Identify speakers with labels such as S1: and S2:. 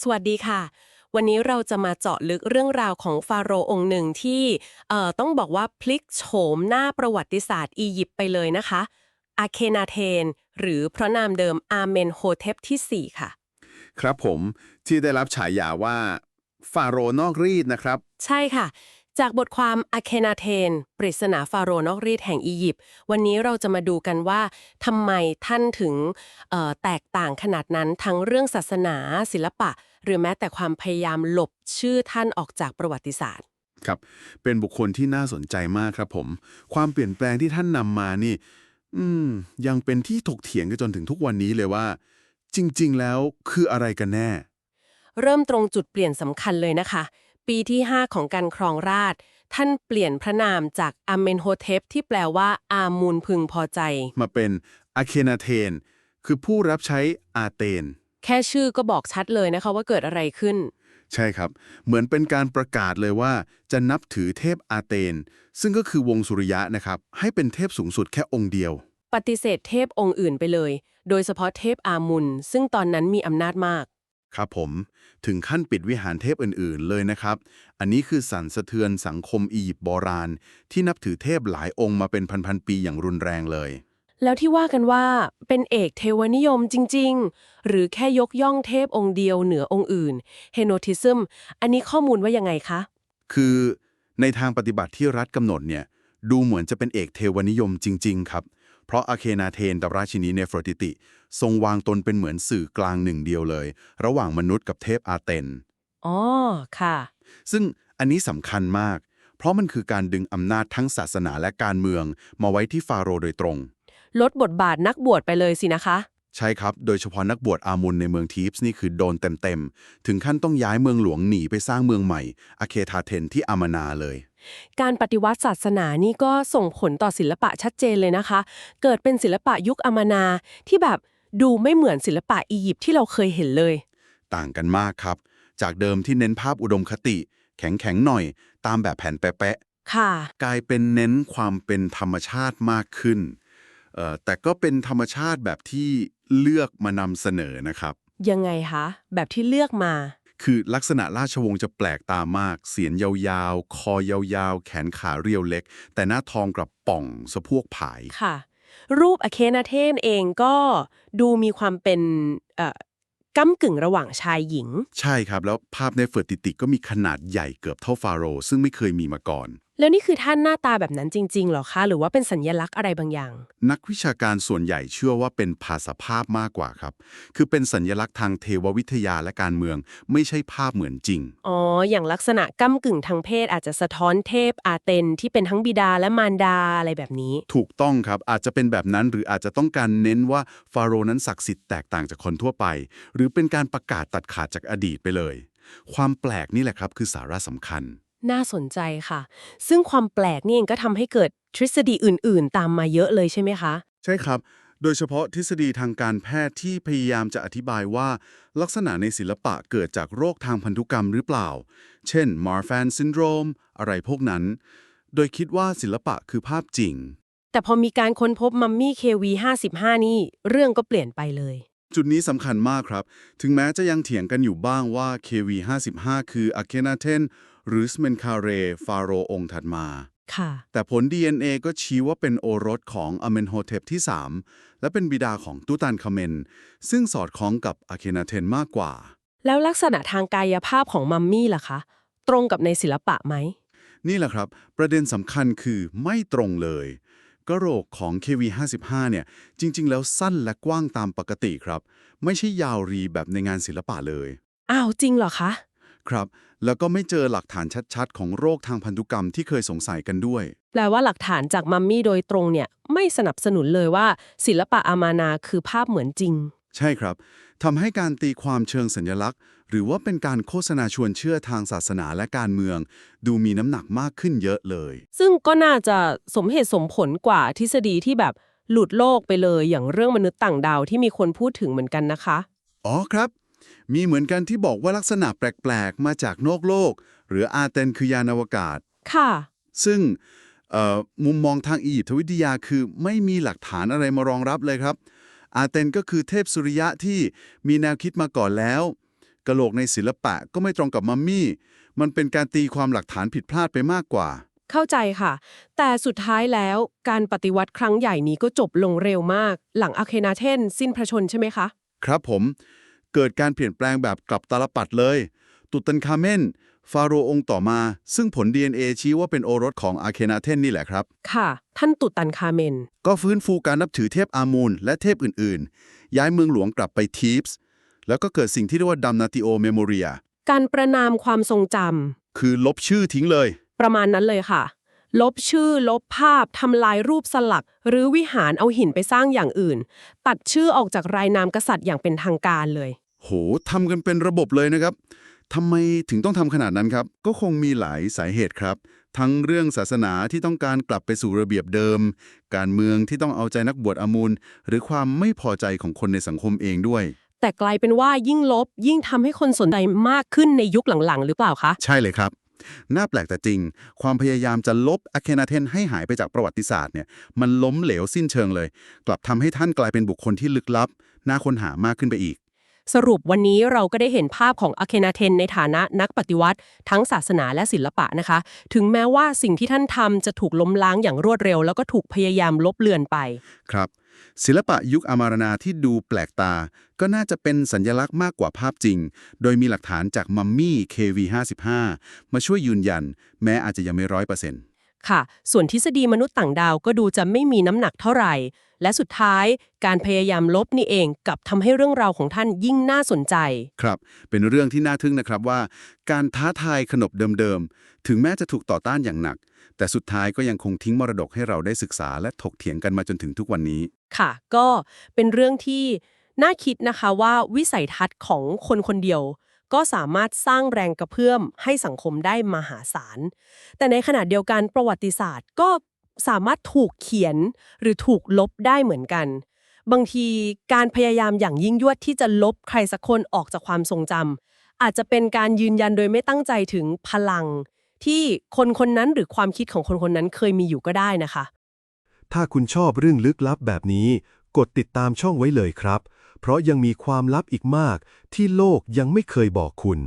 S1: สวัสดีค่ะ วันนี้เราจะมาเจาะลึกเรื่องราวของฟาโรห์องค์หนึ่งที่เอ่อต้องบอกว่าพลิกโฉมหน้าประวัติศาสตร์อียิปต์ไปเลยนะคะอาเคนาเทน หรือพระนามเดิมอาเมนโฮเทปที่ 4 ค่ะ
S2: ครับผมที่ได้รับฉายาว่า ฟาโรห์นอกรีดนะครับ
S1: ใช่ค่ะ จากบทความอาเคนาเทน ปริศนาฟาโรห์นอกรีดแห่งอียิปต์ วันนี้เราจะมาดูกันว่าทำไมท่านถึงเอ่อแตกต่างขนาดนั้นทั้งเรื่องศาสนาศิลปะ หรือแม้แต่ความพยายามหลบชื่อท่านออกจากประวัติศาสตร์
S2: ครับ เป็นบุคคลที่น่าสนใจมากครับผม ความเปลี่ยนแปลงที่ท่านนำมานี่ อืม ยังเป็นที่ถกเถียงกันจนถึงทุกวันนี้เลยว่า จริง ๆ แล้วคืออะไรกันแน่
S1: เริ่มตรงจุดเปลี่ยนสำคัญเลยนะคะ ปีที่ 5 ของการครองราชย์ท่านเปลี่ยนพระนามจากอาเมนโฮเทปที่แปลว่า อามูลพึงพอใจ
S2: มาเป็นอาเคนาเทน คือผู้รับใช้อาเตน
S1: แค่ชื่อก็บอกชัดเลยนะคะว่าเกิดอะไรขึ้น
S2: ใช่ครับ เหมือนเป็นการประกาศเลยว่า จะนับถือเทพอาเตน ซึ่งก็คือวงสุริยะนะครับ ให้เป็นเทพสูงสุดแค่องค์เดียว
S1: ปฏิเสธเทพองค์อื่นไปเลย โดยเฉพาะเทพอามุนซึ่งตอนนั้นมีอำนาจมาก
S2: ครับผม ถึงขั้นปิดวิหารเทพอื่น ๆ เลยนะครับ อันนี้คือสั่นสะเทือนสังคมอียิปต์โบราณ ที่นับถือเทพหลายองค์มาเป็นพัน ๆ ปีอย่างรุนแรงเลย
S1: แล้วที่ว่ากันว่าเป็นเอกเทวนิยมจริง ๆ หรือแค่ยกย่องเทพองค์เดียวเหนือองค์อื่นเฮโนทิซึมอันนี้ข้อมูลว่ายังไงคะ
S2: คือในทางปฏิบัติที่รัฐกำหนดเนี่ย ดูเหมือนจะเป็นเอกเทวนิยมจริง ๆ ครับ เพราะอาเคนาเทนตราชินีเนฟรติติ ทรงวางตนเป็นเหมือนสื่อกลางหนึ่งเดียวเลย ระหว่างมนุษย์กับเทพอาเตน
S1: อ๋อค่ะ
S2: ซึ่งอันนี้สำคัญมาก เพราะมันคือการดึงอำนาจทั้งศาสนาและการเมือง มาไว้ที่ฟาโรห์โดยตรง
S1: ลดบทบาทนักบวชไปเลยสินะคะ
S2: ใช่ครับ โดยเฉพาะนักบวชอามุนในเมืองทีฟส์นี่คือโดนเต็มๆ ถึงขั้นต้องย้ายเมืองหลวงหนีไปสร้างเมืองใหม่อาเคทาเทนที่อามานาเลย
S1: การปฏิวัติศาสนานี่ก็ส่งผลต่อศิลปะชัดเจนเลยนะคะ เกิดเป็นศิลปะยุคอามานาที่แบบดูไม่เหมือนศิลปะอียิปต์ที่เราเคยเห็นเลย
S2: ต่างกันมากครับ จากเดิมที่เน้นภาพอุดมคติ แข็งๆหน่อย ตามแบบแผ่นแปะ
S1: ค่ะ
S2: ๆกลายเป็นเน้นความเป็นธรรมชาติมากขึ้นเอ่อแต่ก็เป็นธรรมชาติแบบที่เลือกมานำเสนอนะครับ
S1: ยังไงคะ แบบที่เลือกมา
S2: คือลักษณะราชวงศ์จะแปลกตามาก เสียนยาวๆ คอยาวๆ แขนขาเรียวเล็ก แต่หน้าทองกลับป่องสะโพวกผาย
S1: ค่ะ รูปอเคนาเทนเองก็ดูมีความเป็นเอ่อก้ากึ่งระหว่างชายหญิง
S2: ใช่ครับ แล้วภาพในเฟอร์ติติก็มีขนาดใหญ่เกือบเท่าฟาโรห์ซึ่งไม่เคยมีมาก่อน
S1: แล้วนี่คือท่านหน้าตาแบบนั้นจริงๆเหรอคะ หรือว่าเป็นสัญญลักษณ์อะไรบางอย่าง
S2: นักวิชาการส่วนใหญ่เชื่อว่าเป็นภาษาภาพมากกว่าครับ คือเป็นสัญลักษณ์ทางเทววิทยาและการเมือง ไม่ใช่ภาพเหมือนจริง
S1: อ๋อ อย่างลักษณะก้ากึ่งทางเพศอาจจะสะท้อนเทพอาเตนที่เป็นทั้งบิดาและมารดาอะไรแบบนี้
S2: ถูกต้องครับ อาจจะเป็นแบบนั้นหรืออาจจะต้องการเน้นว่าฟาโรห์นั้นศักดิ์สิทธิ์แตกต่างจากคนทั่วไป หรือเป็นการประกาศตัดขาดจากอดีตไปเลย ความแปลกนี่แหละครับคือสาระสำคัญ
S1: น่าสนใจค่ะ ซึ่งความแปลกนี่เองก็ทำให้เกิดทฤษฎีอื่น ๆ ตามมาเยอะเลยใช่ไหมคะ
S2: ใช่ครับ โดยเฉพาะทฤษฎีทางการแพทย์ที่พยายามจะอธิบายว่า ลักษณะในศิลปะเกิดจากโรคทางพันธุกรรมหรือเปล่า เช่น Marfan syndrome อะไรพวกนั้น โดยคิดว่าศิลปะคือภาพจริง
S1: แต่พอมีการค้นพบมัมมี่ KV55 นี่เรื่องก็เปลี่ยนไปเลย
S2: จุดนี้สำคัญมากครับ ถึงแม้จะยังเถียงกันอยู่บ้างว่า KV55 คือ Akhenaten หรือ Smenkhare ฟาโรห์องค์ถัดมา
S1: ค่ะ
S2: แต่ผล DNA ก็ชี้ว่าเป็นโอรสของอเมนโฮเทปที่ 3 และเป็นบิดาของตุตันคาเมน ซึ่งสอดคล้องกับอาเคนาเทนมากกว่า
S1: แล้วลักษณะทางกายภาพของมัมมี่ล่ะคะ ตรงกับในศิลปะไหม
S2: นี่แหละครับ ประเด็นสำคัญคือไม่ตรงเลย กระโหลกของ KV55 เนี่ยจริง ๆ แล้วสั้นและกว้างตามปกติครับ ไม่ใช่ยาวรีแบบในงานศิลปะเลย
S1: อ้าวจริงเหรอคะ
S2: ครับ แล้วก็ไม่เจอหลักฐานชัดๆ ของโรคทางพันธุกรรมที่เคยสงสัยกันด้วย
S1: แปลว่าหลักฐานจากมัมมี่โดยตรงเนี่ยไม่สนับสนุนเลยว่าศิลปะอามานาคือภาพเหมือนจริง
S2: ใช่ครับทำให้การตีความเชิงสัญลักษณ์ หรือว่าเป็นการโฆษณาชวนเชื่อทางศาสนาและการเมือง ดูมีน้ำหนักมากขึ้นเยอะเลย
S1: ซึ่งก็น่าจะสมเหตุสมผลกว่าทฤษฎีที่แบบหลุดโลกไปเลยอย่างเรื่องมนุษย์ต่างดาวที่มีคนพูดถึงเหมือนกันนะคะ
S2: อ๋อครับ มีเหมือนกันที่บอกว่าลักษณะแปลกๆ มาจากนอกโลก หรืออาเตนคือยานอวกาศ
S1: ค่ะ
S2: ซึ่งเอ่อมุมมองทางอียิปต์วิทยาคือไม่มีหลักฐานอะไรมารองรับเลยครับ อาเตนก็คือเทพสุริยะที่มีแนวคิดมาก่อนแล้วกะโหลกในศิลปะก็ไม่ตรงกับมัมมี่ มันเป็นการตีความหลักฐานผิดพลาดไปมากกว่า
S1: เข้าใจค่ะ แต่สุดท้ายแล้วการปฏิวัติครั้งใหญ่นี้ก็จบลงเร็วมาก หลังอาเคนาเทนสิ้นพระชนม์ใช่ไหมคะ
S2: ครับผม เกิดการเปลี่ยนแปลงแบบกลับตาลปัดเลย ตุตันคาเมน ฟาโรห์องค์ต่อมา ซึ่งผล DNA ชี้ว่าเป็นโอรสของอาเคนาเทนนี่แหละครับ
S1: ค่ะ ท่านตุตันคาเมน
S2: ก็ฟื้นฟูการนับถือเทพอามูนและเทพอื่นๆ ย้ายเมืองหลวงกลับไปทีฟส์แล้วก็เกิดสิ่งที่เรียกว่าดัมนาติโอเมโมเรีย
S1: การประนามความทรงจำ
S2: คือลบชื่อทิ้งเลย
S1: ประมาณนั้นเลยค่ะ ลบชื่อ ลบภาพทำลายรูปสลัก หรือวิหารเอาหินไปสร้างอย่างอื่น ตัดชื่อออกจากรายนามกษัตริย์อย่างเป็นทางการเลย
S2: โหทำกันเป็นระบบเลยนะครับ ทำไมถึงต้องทำขนาดนั้นครับ ก็คงมีหลายสาเหตุครับ ทั้งเรื่องศาสนาที่ต้องการกลับไปสู่ระเบียบเดิม การเมืองที่ต้องเอาใจนักบวชอามูล หรือความไม่พอใจของคนในสังคมเองด้วย
S1: แต่กลายเป็นว่ายิ่งลบ ยิ่งทำให้คนสนใจมากขึ้นในยุคหลังๆ หรือเปล่าคะ
S2: ใช่เลยครับ น่าแปลกแต่จริง ความพยายามจะลบอะเคนาเทนให้หายไปจากประวัติศาสตร์เนี่ยมันล้มเหลวสิ้นเชิงเลย กลับทำให้ท่านกลายเป็นบุคคลที่ลึกลับน่าค้นหามากขึ้นไปอีก
S1: สรุปวันนี้เราก็ได้เห็นภาพของอเคนาเทนในฐานะนักปฏิวัติ ทั้งศาสนาและศิลปะนะคะ ถึงแม้ว่าสิ่งที่ท่านทำจะถูกล้มล้างอย่างรวดเร็ว แล้วก็ถูกพยายามลบเลือนไป
S2: ครับ ศิลปะยุคอมารนาที่ดูแปลกตา ก็น่าจะเป็นสัญญลักษณ์มากกว่าภาพจริง โดยมีหลักฐานจากมัมมี่ KV55 มาช่วยยืนยัน แม้อาจจะยังไม่ร้อยเปอร์เซ็นต์
S1: ค่ะ ส่วนทฤษฎีมนุษย์ต่างดาวก็ดูจะไม่มีน้ำหนักเท่าไหร่ และสุดท้ายการพยายามลบนี่เองกลับทำให้เรื่องราวของท่านยิ่งน่าสนใจ
S2: ครับ เป็นเรื่องที่น่าทึ่งนะครับว่า การท้าทายขนบเดิมๆ ถึงแม้จะถูกต่อต้านอย่างหนัก แต่สุดท้ายก็ยังคงทิ้งมรดกให้เราได้ศึกษาและถกเถียงกันมาจนถึงทุกวันนี้
S1: ค่ะ ก็เป็นเรื่องที่น่าคิดนะคะว่าวิสัยทัศน์ของคนคนเดียว ก็สามารถสร้างแรงกระเพื่อมให้สังคมได้มหาศาล แต่ในขณะเดียวกันประวัติศาสตร์ก็สามารถถูกเขียนหรือถูกลบได้เหมือนกัน บางทีการพยายามอย่างยิ่งยวดที่จะลบใครสักคนออกจากความทรงจำอาจจะเป็นการยืนยันโดยไม่ตั้งใจถึงพลัง ที่คนคนนั้นหรือความคิดของคนคนนั้นเคยมีอยู่ก็ได้นะคะ
S3: ถ้าคุณชอบเรื่องลึกลับแบบนี้ กดติดตามช่องไว้เลยครับ เพราะยังมีความลับอีกมากที่โลกยังไม่เคยบอกคุณ